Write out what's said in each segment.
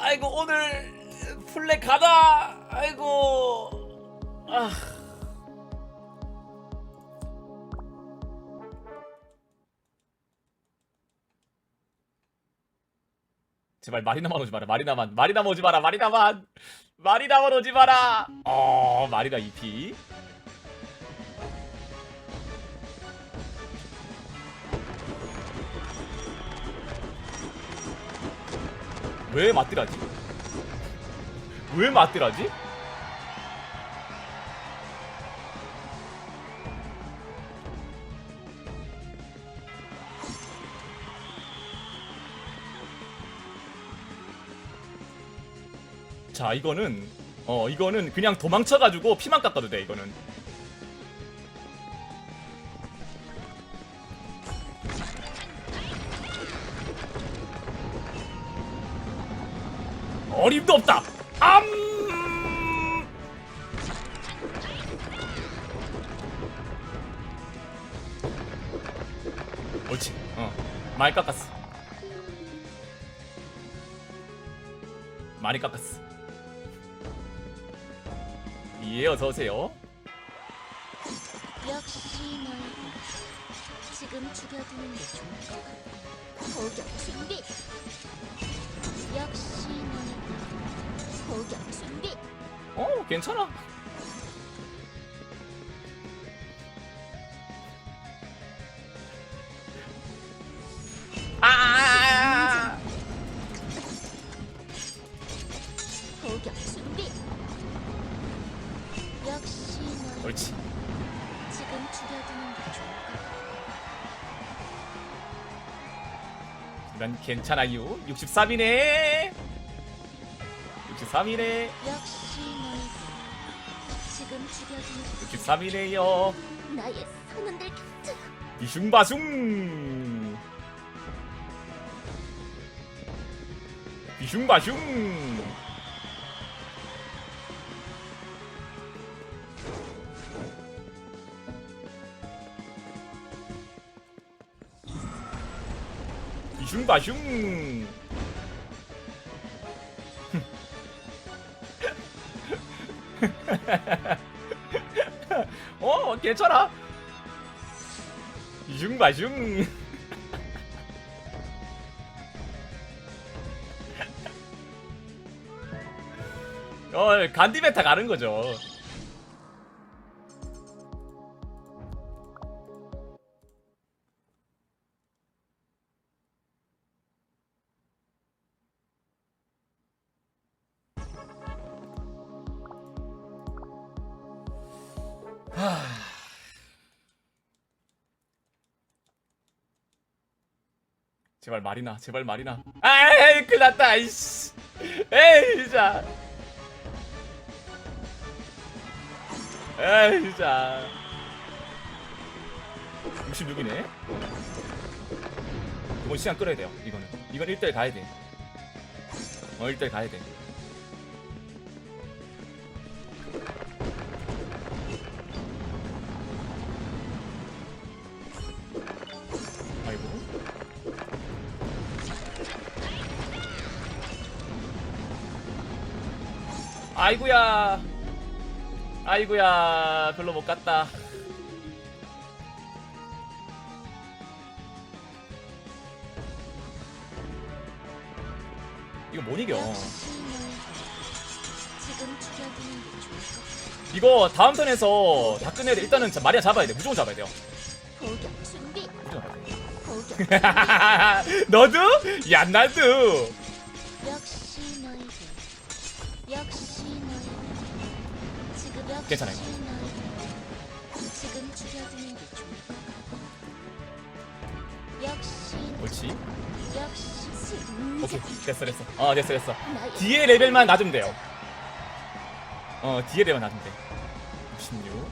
아이고 오늘 플렉 가다. 아이고. 아. 제발 마리나만 오지 마라. 마리나만. 마리나만 오지 마라. 마리나만. 마리나만 오지 마라. 어, 마리나 EP. 왜 맞디라지? 왜 맞디라지? 자 이거는 어 이거는 그냥 도망쳐가지고 피만 깎아도 돼 이거는 어림도 없다. 암! 옳지. 어 많이 깎았어. 많이 깎았어. 예 어서 오세요. 역시 널 지금 죽여두는 게 좋을 것 같아. 포격 준비. 역시 널 포격 어 괜찮아 아 포격 준비. 역시 널 옳지 지금 죽여두는 게 좋을 것 같아. 난 괜찮아요 63이네 63이네 역시 널 지금 죽여두는 63이네요. 나의 격자. 비슝바슝 비슝바슝 비슝바슝 어 괜찮아. 비슝바슝 어 간디 메타 가는 거죠 제발 말이나 제발 말이나. 아이 큰일났다 아이씨. 에이 진짜 에이 진짜 66이네. 이건 시간 끌어야 돼요 이거는. 이건 1대1 가야 돼 어 1대1 가야 돼 아이구야. 아이구야. 별로 못 갔다. 이거 못 이겨. 이거 다음 턴에서 다 끝내야 돼. 일단은 자- 마리아 잡아야 돼. 무조건 잡아야 돼요. 너도? 야 나도 역시 옳지. 오케이. 됐어 됐어. 어 됐어 됐어. 뒤에 레벨만 낮으면 돼요. 어 뒤에 레벨만 낮으면 돼. 66.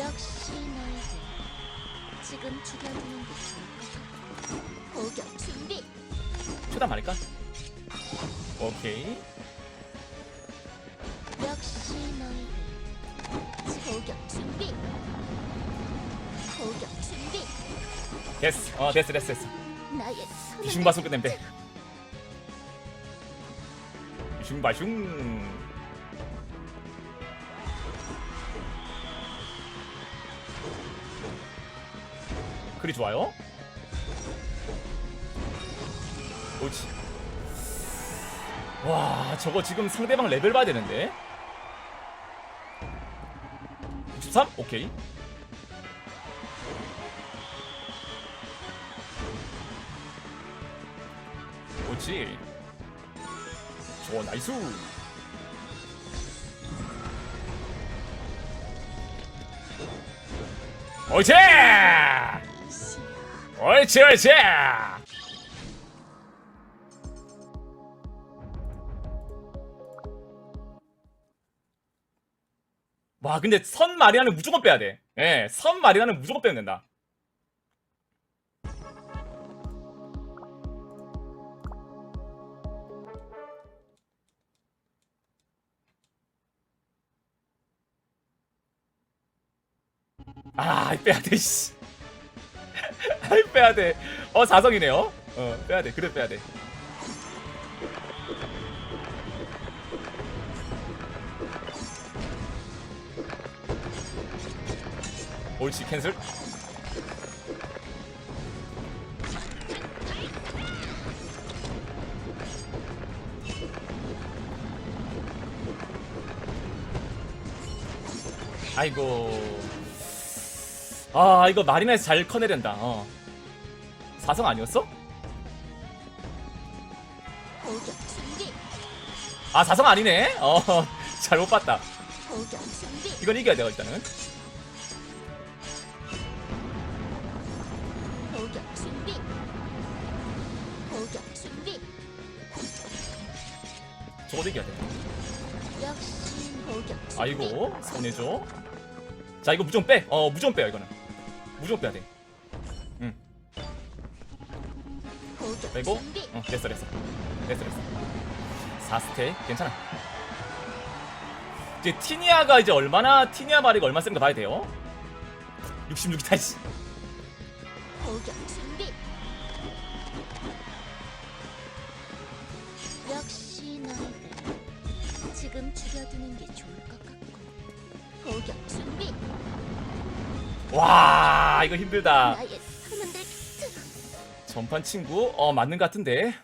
역시 너희들 지금 죽여두는 게 좋을 것 같아 포격 준비 초단 말일까? 오케이. 역시 너희들. 포격 준비. 포격 준비. 됐어. 어 됐어 됐어 됐어. 나의 손을 비슝바송 끝내면 돼. 슝바슝 그리 좋아요. 옳지 와 저거 지금 상대방 레벨 봐야 되는데. 63? 오케이. 옳지. 좋아 나이스. 옳지! 옳지 옳지 와 근데 선 마리아는 무조건 빼야 돼. 예, 선 마리아는 무조건 빼면 된다. 아, 빼야 돼, 씨. 아이, 빼야 돼. 어, 사성이네요. 어, 빼야 돼. 그래, 빼야 돼. 옳지, 캔슬. 아이고. 아, 이거 마리나에서 잘 커내된다. 어. 사성 아니었어? 공격 준비. 아, 사성 아니네. 어, 잘 못 봤다. 공격 준비. 이건 이겨야 돼요, 일단은. 공격 준비. 공격 준비. 저거. 역시 공격 준비. 아이고, 손해줘. 자, 이거 무조건 빼. 어, 무조건 빼요, 이거는. 무조건 빼야 돼. 공격 빼고. 준비. 어, 됐어, 됐어. 됐어, 됐어. 4스택. 괜찮아. 이제 티니아가 이제 얼마나, 티니아 마리가 얼마 센가 봐야 돼요. 66이다, 씨. 지금 죽여두는 게 좋을 것 같고. 공격 준비. 와, 이거 힘들다. 나의. 전판 친구? 어, 맞는 것 같은데.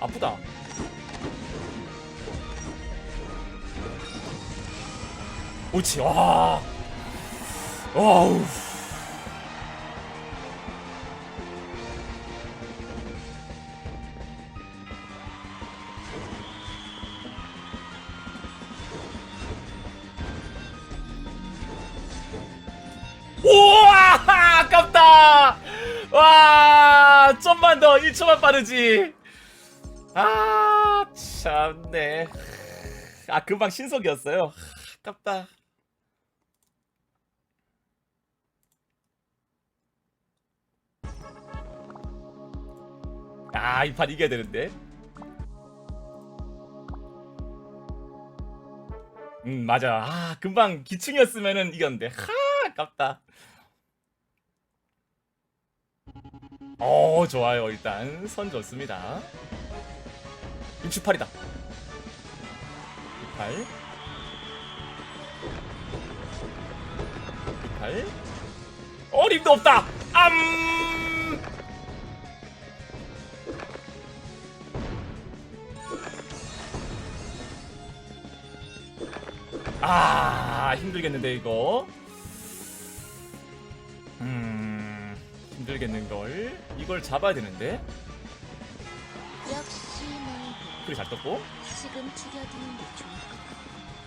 아프다. 옳지, 와. 와우. 우와 아깝다. 와 좀만 더 1초만 빠르지. 아 참네. 아 금방 신속이었어요. 아깝다 아 이 판 이겨야 되는데. 음 맞아. 아 금방 기충이었으면은 이겼는데. 하 아깝다. 어 좋아요. 일단 선 좋습니다. 68이다. 68 68 어림도 없다. 암 아 힘들겠는데 이거. 음 힘들겠는걸. 이걸 잡아야 되는데. 역시 너희들 그리 잘 떴고. 지금 죽여두는 게 좋을 것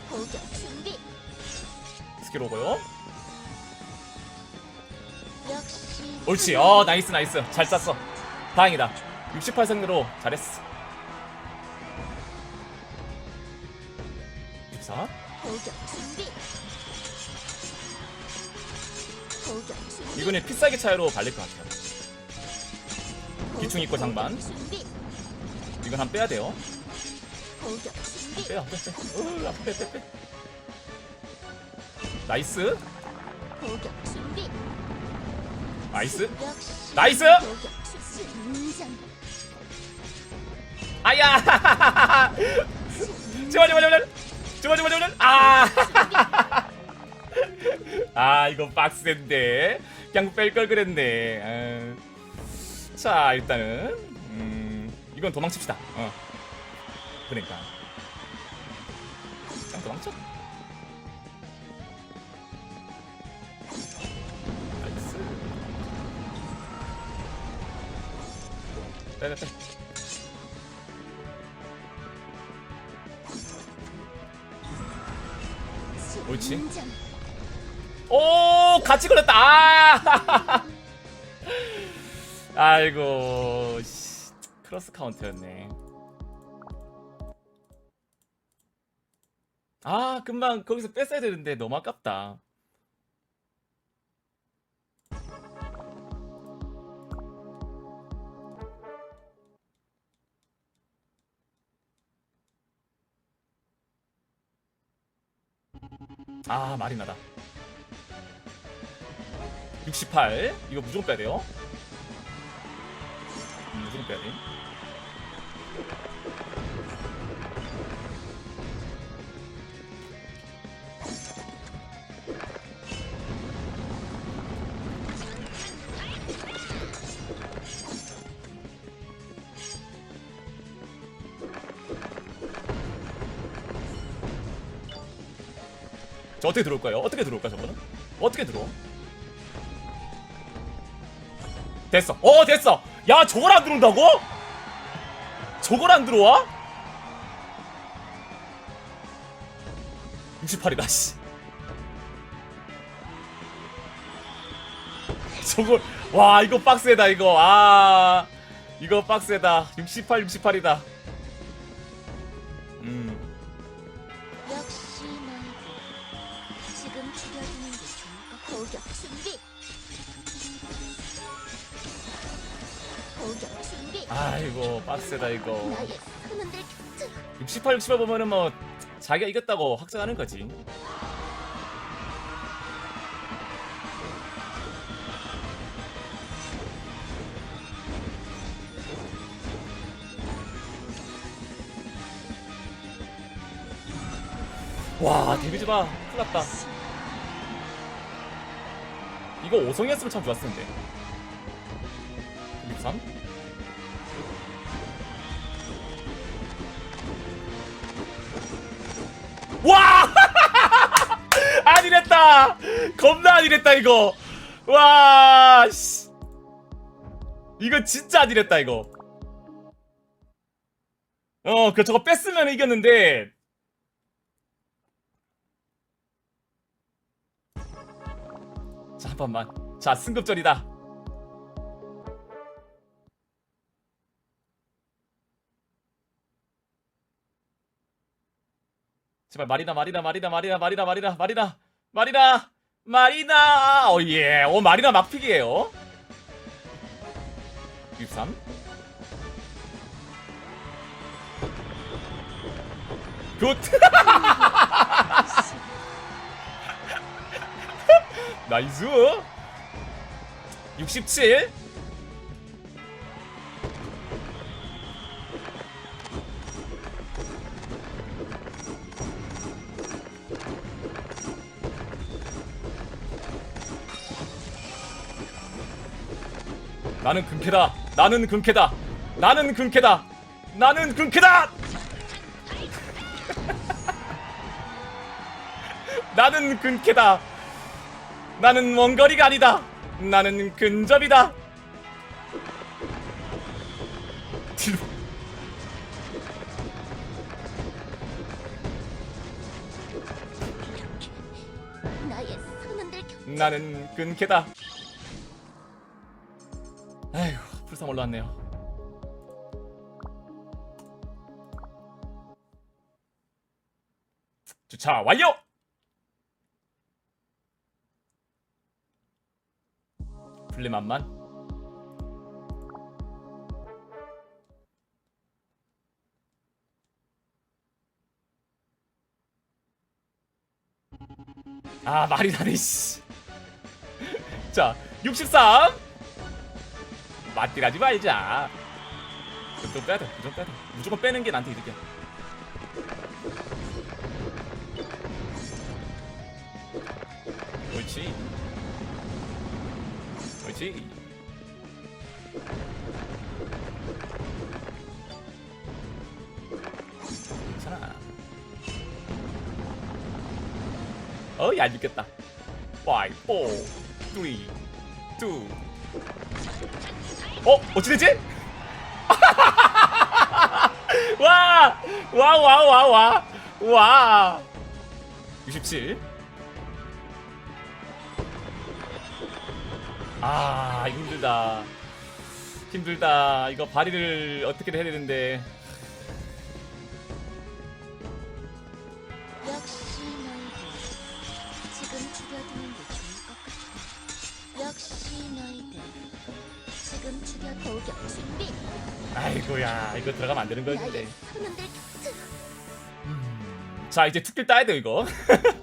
같고. 공격 준비. 스킬 오고요. 역시 옳지. 어 나이스 나이스. 잘 쐈어. 다행이다. 68승으로 잘했어 공격 준비. 공격 준비. 이거는 피싸기 차이로 발릴 것 같아요 기충 입고 장반. 준비. 이건 한 빼야 돼요 공격 준비. 빼, 앞에 빼. 어, 앞에 빼, 빼, 빼. 나이스. 공격 준비. 나이스. 역시 나이스! 공격. 아야! 제발, 제발, 제발. 제발, 제발, 제발. 아! 아, 이거 빡센데. 그냥 뺄 걸 그랬네. 아. 자, 일단은 음, 이건 도망칩시다. 어. 그러니까. 그냥 도망쳐. 옳지. 오 같이 걸렸다. 아. 아이고 씨, 크로스 카운트였네. 아 금방 거기서 뺐어야 되는데 너무 아깝다 아 마리나다. 68 이거 무조건 빼야 돼요. 음, 무조건 빼야 돼 저 어떻게 들어올 까요 어떻게 들어올까 저거는? 어떻게 들어와? 됐어. 어 됐어. 야 저걸 안 들어온다고? 저걸 안 들어와? 68이다 씨. 저걸 와 이거 빡세다 이거 아 이거 빡세다 68 68이다 음 준비. 공격 준비. 아이고 빡세다 이거. 나의 손을 들68 68 보면은 뭐 자기가 이겼다고 확정하는 거지. 와 데뷔지 마 큰일 났다 이거 5성이었으면 참 좋았을 텐데 63? 와! 아니랬다! 겁나 아니랬다, 이거! 와, 씨. 이거 진짜 아니랬다, 이거. 어, 그, 저거 뺐으면 이겼는데. 자, 한 번만. 자, 승급전이다. 제발 마리나 마리나 마리나 마리나 마리나 마리나 마리나 마리나 마리나. 어예. 어 마리나 막픽이에요. 63 굿 나이스 67 나는 금캐다. 나는 금캐다. 나는 금캐다. 나는 금캐다. 나는 근캐다. 나는 원거리가 아니다. 나는 근접이다. 뒤로. 나의 손을 들 나는 근캐다. 아휴, 불상 올라왔네요. 주차 완료! 블레만만 아 말이 다네 씨. 자 63. 맞딜하지 말자. 좀 빼야 돼. 좀 빼야 돼. 무조건 빼는 게 나한테 이득이야. 옳지. 옳지. 괜찮아. 어, 야, 죽겠다. 5, 4, 3, 2. 어, 어찌 됐지? 와! 와, 와, 와, 와. 와. 67. 아, 이거 힘들다. 힘들다. 이거 발휘를 어떻게 해야 되는데. 역시 너희들 지금 죽여두는 게 좋을 것 같아. 역시 너희들 지금 죽여 돌격 준비. 아이고야, 이거 들어가면 안 되는 거였는데. 나의 음, 자, 이제 특길 따야 돼, 이거.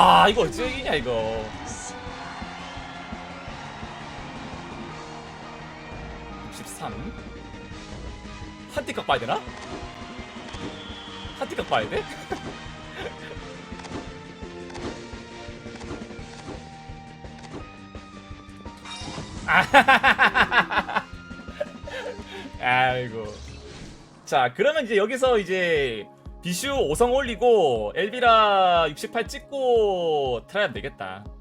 와, 이거 어째 이기냐, 이거. 63. 한띠 깎아야 되나? 한띠 깎아야 돼? 아이고. 자, 그러면 이제 여기서 이제 비슈 5성 올리고 엘비라 68 찍고 트라이하면 되겠다. 음.